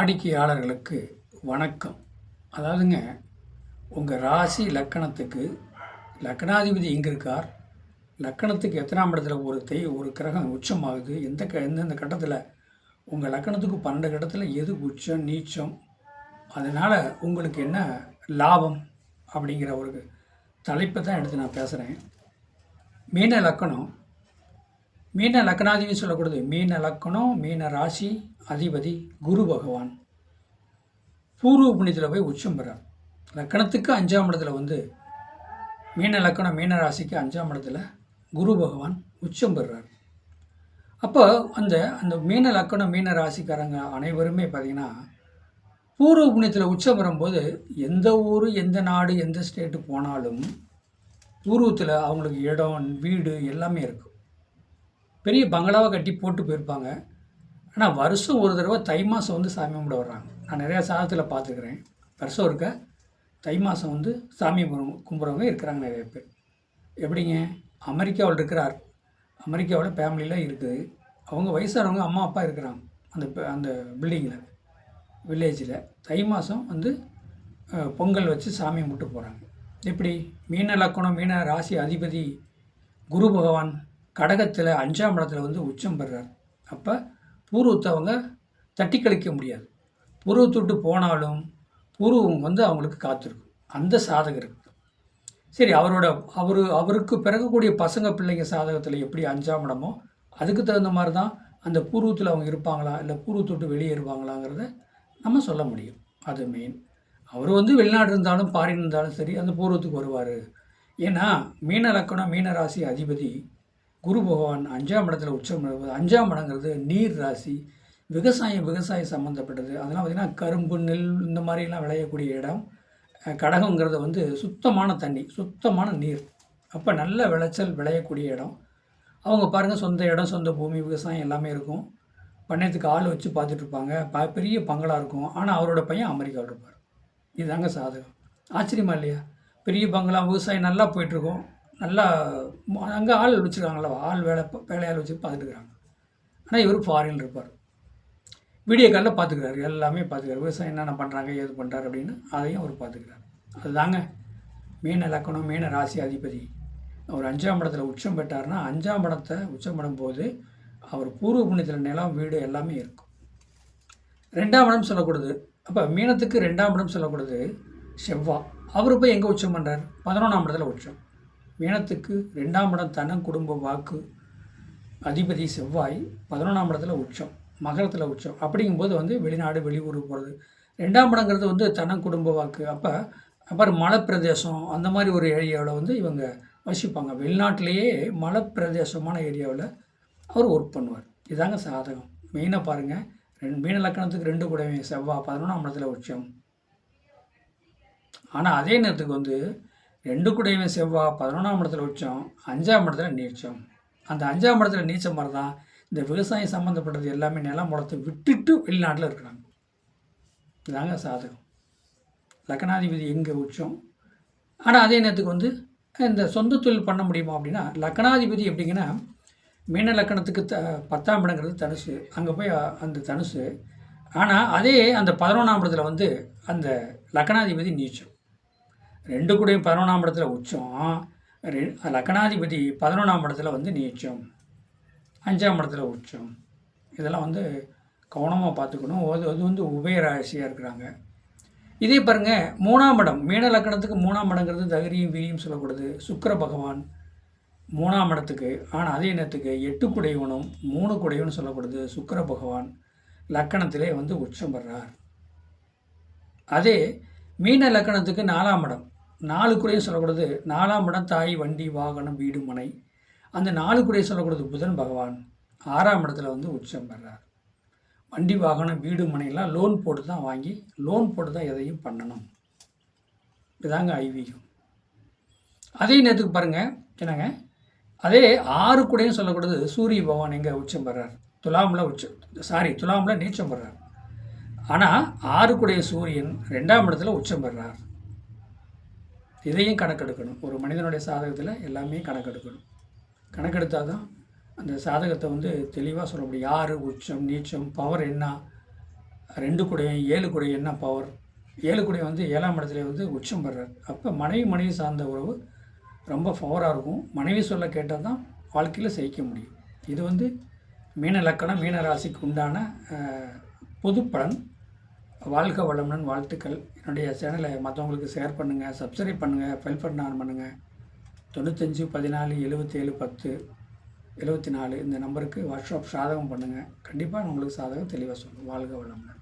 வாடிக்கையாளர்களுக்கு வணக்கம். அதாவதுங்க உங்கள் ராசி லக்கணத்துக்கு லக்கணாதிபதி எங்கே இருக்கார்? லக்கணத்துக்கு எத்தனாம் இடத்துல ஒரு தெய் ஒரு கிரகம் உச்சமாகுது. எந்த க எந்தெந்த கட்டத்தில் உங்கள் லக்கணத்துக்கு பன்னெண்டு கட்டத்தில் எது உச்சம் நீச்சம் அதனால் உங்களுக்கு என்ன லாபம் அப்படிங்கிற ஒரு தலைப்பை தான் எடுத்து நான் பேசுகிறேன் மீன லக்கணம் மீன லக்னாதிபதி சொல்லக்கூடாது. மீன லக்கணம் மீன ராசி அதிபதி குரு பகவான். பூர்வ புண்ணியத்தில் போய் உச்சம் பெறார். லக்கணத்துக்கு அஞ்சாம் இடத்துல வந்து மீன லக்கணம் மீன ராசிக்கு அஞ்சாம் இடத்துல குரு பகவான் உச்சம் பெறுறார் அப்போ அந்த அந்த மீன லக்கணம் மீன ராசிக்காரங்க அனைவருமே பார்த்திங்கன்னா பூர்வ புண்ணியத்தில் உச்சம் பெறும்போது எந்த ஊர் எந்த நாடு எந்த ஸ்டேட்டு போனாலும் பூர்வத்தில் அவங்களுக்கு இடம் வீடு எல்லாமே இருக்கும் பெரிய பங்களாவை கட்டி போட்டு போயிருப்பாங்க. ஆனால் வருஷம் ஒரு தடவை தை மாதம் வந்து சாமி கும்பிட வர்றாங்க. நான் நிறையா சாதத்தில் பார்த்துக்கிறேன். வருஷம் இருக்க தை மாதம் வந்து சாமி கும்பிடு- கும்பிட்றவங்க இருக்கிறாங்க நிறைய பேர். எப்படிங்க? அமெரிக்காவில் இருக்கிறார். அமெரிக்காவோட ஃபேமிலியில் இருக்குது. அவங்க வயசானவங்க அம்மா அப்பா இருக்கிறாங்க. அந்த அந்த பில்டிங்கில் வில்லேஜில் தை மாதம் வந்து பொங்கல் வச்சு சாமி கும்பிட்டு போகிறாங்க எப்படி? மீன லக்கணம் மீன ராசி அதிபதி குரு பகவான் கடகத்தில் அஞ்சாம் இடத்துல வந்து உச்சம் பெறுறார் அப்போ பூர்வத்தை அவங்க தட்டி கழிக்க முடியாது. பூர்வத்தை விட்டு போனாலும் பூர்வம் வந்து அவங்களுக்கு காத்திருக்கும். அந்த சாதகருக்கு சரி அவரோட அவர் அவருக்கு பிறக்கக்கூடிய பசங்க பிள்ளைங்க சாதகத்தில் எப்படி அஞ்சாம் இடமோ அதுக்கு தகுந்த மாதிரி தான் அந்த பூர்வத்தில் அவங்க இருப்பாங்களா இல்லை பூர்வத்தை விட்டு வெளியேறுவாங்களாங்கிறத நம்ம சொல்ல முடியும். அது மெயின் அவர் வந்து வெளிநாடு இருந்தாலும் பாரின் இருந்தாலும் சரி அந்த பூர்வத்துக்கு வருவார். ஏன்னா மீன லக்கணம் மீன ராசி அதிபதி குரு பகவான் அஞ்சாம் இடத்துல உச்சம் நடப்பது அஞ்சாம் இடங்கிறது நீர் ராசி விவசாயம் விவசாயம் சம்மந்தப்பட்டது அதெல்லாம் பார்த்திங்கன்னா கரும்பு நெல் இந்த மாதிரிலாம் விளையக்கூடிய இடம். கடகங்கிறது வந்து சுத்தமான தண்ணி சுத்தமான நீர். அப்போ நல்ல விளைச்சல் விளையக்கூடிய இடம். அவங்க பாருங்கள் சொந்த இடம் சொந்த பூமி விவசாயம் எல்லாமே இருக்கும். பண்ணையத்துக்கு ஆள் வச்சு பார்த்துட்ருப்பாங்க ப பெரிய பங்களாக இருக்கும். ஆனால் அவரோட பையன் அமெரிக்காவில் இருப்பார். இதுதாங்க சாதகம். ஆச்சரியமா இல்லையா? பெரிய பங்களா விவசாயம் நல்லா போயிட்டுருக்கோம் நல்லா அங்கே ஆள் வச்சுருக்காங்களா ஆள் வேலை வேலையாள் வச்சு பார்த்துட்டுருக்காங்க. ஆனால் இவர் ஃபாரின் இருப்பார். வீடியோ காலில் பார்த்துக்கிறாரு. எல்லாமே பார்த்துக்கிறாரு. விவசாயம் என்னென்ன பண்ணுறாங்க ஏது பண்ணுறாரு அப்படின்னு அதையும் அவர் பார்த்துக்கிறார். அதுதாங்க மீன லக்கணம் மீன ராசி அதிபதி. அவர் அஞ்சாம் இடத்துல உச்சம் பெற்றார்னா அஞ்சாம் இடத்தை உச்சம் பெறும்போது அவர் பூர்வ புண்ணியத்தில் நிலம் வீடு எல்லாமே இருக்கும். ரெண்டாம் இடம் சொல்லக்கூடாது. அப்போ மீனத்துக்கு ரெண்டாம் இடம் சொல்லக்கூடாது. செவ்வா. அவர் போய் எங்கே உச்சம் பண்ணுறார் பதினொன்றாம் இடத்துல உச்சம். மீனத்துக்கு ரெண்டாம் இடம் தனம் குடும்ப வாக்கு. அதிபதி செவ்வாய் பதினொன்றாம் இடத்துல உச்சம் மகரத்தில் உச்சம். அப்படிங்கும்போது வந்து வெளிநாடு வெளியூர் போகிறது ரெண்டாம் இடங்கிறது வந்து தனம் குடும்ப வாக்கு. அப்போ அப்புறம் மலைப்பிரதேசம் அந்த மாதிரி ஒரு ஏரியாவில் வந்து இவங்க வசிப்பாங்க. வெளிநாட்டிலேயே மலைப்பிரதேசமான ஏரியாவில் அவர் ஒர்க் பண்ணுவார். இதாங்க சாதகம். மெயினாக பாருங்கள் ரெண்டு மீன லக்கணத்துக்கு ரெண்டு கூடவே செவ்வாய் பதினொன்றாம் இடத்துல உச்சம். ஆனால் அதே நேரத்துக்கு வந்து ரெண்டு கூடையுமே செவ்வாய் பதினொன்றாம் இடத்துல உச்சம் அஞ்சாம் இடத்துல நீச்சம். அந்த அஞ்சாம் இடத்துல நீச்சம் மாதிரி தான் இந்த விவசாயம் சம்மந்தப்பட்டது எல்லாமே நிலம் முடத்தை விட்டுட்டு வெளிநாட்டில் இருக்கிறாங்க. இதாங்க சாதகம். லக்கணாதிபதி எங்கே உச்சம்? ஆனால் அதே நேரத்துக்கு வந்து இந்த சொந்த தொழில் பண்ண முடியுமா அப்படின்னா லக்கணாதிபதி எப்படிங்கன்னா மீன லக்கணத்துக்கு த பத்தாம் இடங்கிறது தனுசு. அங்கே போய் அந்த தனுசு. ஆனால் அதே அந்த பதினொன்றாம் இடத்துல வந்து அந்த லக்கணாதிபதி நீச்சம். ரெண்டு கூடையும் பதினொன்றாம் இடத்துல உச்சம். ரெ- லக்கணாதிபதி பதினொன்றாம் இடத்துல வந்து நீச்சம். அஞ்சாம் இடத்துல உச்சம். இதெல்லாம் வந்து கவனமாக பார்த்துக்கணும். அது அது வந்து உபயராசியாக இருக்கிறாங்க. இதே பாருங்கள் மூணாம் இடம். மீன லக்கணத்துக்கு மூணாம் இடங்கிறது தகிரியும் வீரியும் சொல்லக்கூடாது சுக்கர பகவான் மூணாம் இடத்துக்கு. ஆனால் அதே நேரத்துக்கு எட்டு குடையவனும் மூணு குடையவனும் சொல்லக்கூடாது சுக்கர பகவான் லக்கணத்திலே வந்து உச்சம் பெறார். அதே மீன லக்கணத்துக்கு நாலாம் இடம். நாலு குறையும் சொல்லக்கூடாது. நாலாம் இடம் தாய் வண்டி வாகனம் வீடு மனை. அந்த நாலு குடையை சொல்லக்கூடாது. புதன் பகவான் ஆறாம் இடத்துல வந்து உச்சம் பெறார். வண்டி வாகனம் வீடு மனையெல்லாம் லோன் போட்டு தான் வாங்கி லோன் போட்டு தான் எதையும் பண்ணணும். இதுதாங்க ஐவீகம் அதே நேரத்துக்கு பாருங்கள் என்னங்க? அதே ஆறு கூடையும் சொல்லக்கூடாது. சூரிய பகவான் எங்கே உச்சம் பெறார்? துலாமில் உச்சம் சாரி துலாமில் நீச்சம் பெறார். ஆனால் ஆறு கூடைய சூரியன் ரெண்டாம் இடத்துல உச்சம் பெறார். இதையும் கணக்கெடுக்கணும். ஒரு மனிதனுடைய சாதகத்தில் எல்லாமே கணக்கெடுக்கணும். கணக்கெடுத்தால் தான் அந்த சாதகத்தை வந்து தெளிவாக சொல்ல முடியும். யார் உச்சம் நீச்சம் பவர் என்ன? ரெண்டு குடையும் ஏழு குடை என்ன பவர் ஏழு குடையும் வந்து ஏழாம் இடத்துல வந்து உச்சம் பெறார். அப்போ மனைவி மனைவி சார்ந்த உறவு ரொம்ப பவராக இருக்கும். மனைவி சொல்ல கேட்டால் தான் வாழ்க்கையில் ஜெயிக்க முடியும். இது வந்து மீன லக்கணம் மீன ராசிக்கு உண்டான பொது பலன் வாழ்க வளமுடன் வாழ்த்துக்கள். என்னுடைய சேனலை மற்றவங்களுக்கு ஷேர் பண்ணுங்கள் சப்ஸ்கிரைப் பண்ணுங்கள் பெல் பண்ண ஆன் பண்ணுங்கள் தொண்ணூத்தஞ்சு பதினாலு எழுபத்தேழு பத்து எழுபத்தி நாலு இந்த நம்பருக்கு வாட்ஸ்அப் சாதகம் பண்ணுங்கள் கண்டிப்பாக நான் உங்களுக்கு சாதகம் தெளிவாக சொல்லுங்கள் வாழ்க வளமுடன்.